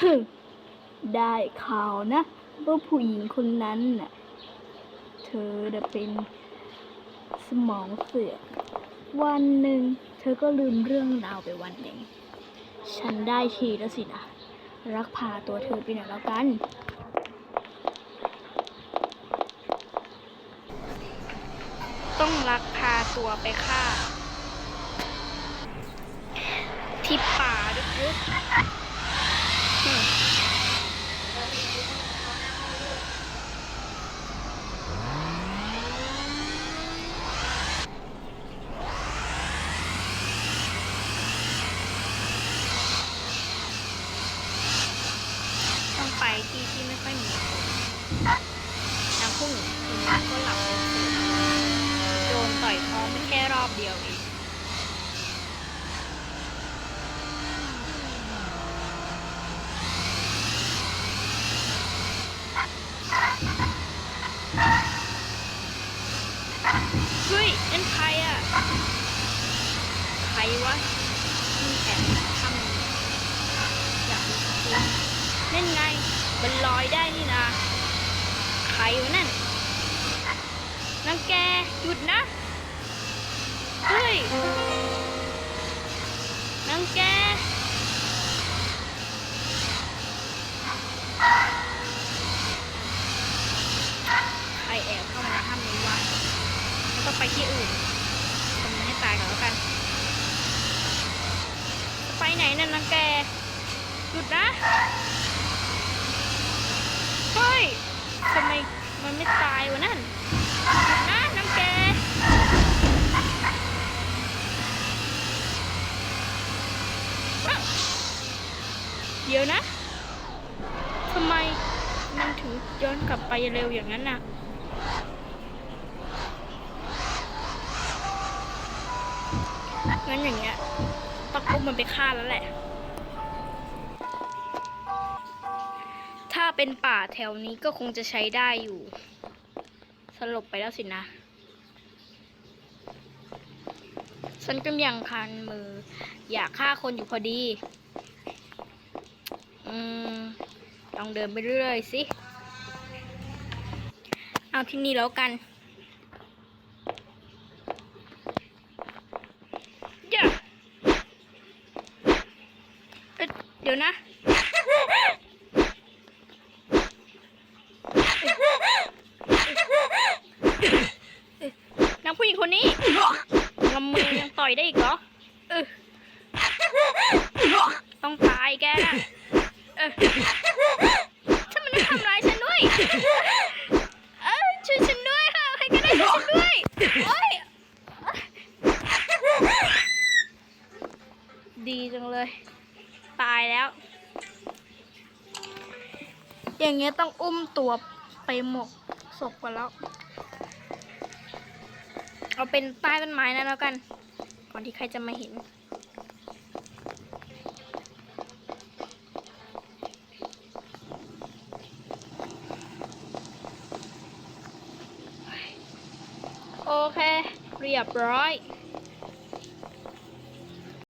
ฮึได้ข่าวนะว่าผู้หญิงคนนั้นน่ะ เธอจะเป็นสมองเสื่อมวันหนึ่ง เธอก็ลืมเรื่องราวไปวันหนึ่ง ฉันได้ทีแล้วสินะรักพาตัวเธอไปหน่อยแล้วกัน ต้องลักพาตัวไปฆ่า ที่ป่าลึกๆอืมต้องไปที่ที่ไม่ค่อยมีค นนางผู้หญิงคนนั้นก็หลับโดนต่อยท้องไม่แค่รอบเดียวเองเฮ้ยนั่นใครอะ ใครวะมีแอบทำอยากรู้จริงนั่นไง มันลอยได้นี่นะ รวะนั่นนางแกหยุดนะ เฮ้ยนางแกใครแอบเข้ามาในถ้ำนี้วะแล้วก็ไปที่อื่นทำมันให้ตายก่อนแล้วกันจะไปไหนนั่นนางแก หยุดนะ เฮ้ยทำไมันไม่ตายวะนั่นนะน้ำแกเดี๋ยวนะทำไมมันถึงย้อนกลับไปเร็วอย่างนั้นน่ะงั้นอย่างเงี้ยต้องอุ้มมันไปฆ่าแล้วแหละ เป็นป่าแถวนี้ก็คงจะใช้ได้อยู่ สลบไปแล้วสินะ ฉันก็ยังคันมือ อยากฆ่าคนอยู่พอดี อืมลองเดินไปเรื่อยๆสิ เอาที่นี่แล้วกันย่าเอ๊ะเดี๋ยวนะ นางผู้หญิงค นนี้งำมือยังต่อยได้อีกเหรอเออต้องตายแกนะเออถ้ามันม่ทำร้ายฉันด้วยเออช่วยฉันด้วยค่ะใครก็ได้ช่วยฉันด้วยโอ๊ยดีจังเลย ตายแล้ว อย่างเงี้ยต้องอุ้มตัวไปหมกศพกันแล้ว เอาเป็นใต้ต้นไม้นะแล้วกัน ก่อนที่ใครจะมาเห็น โอเค เรียบร้อย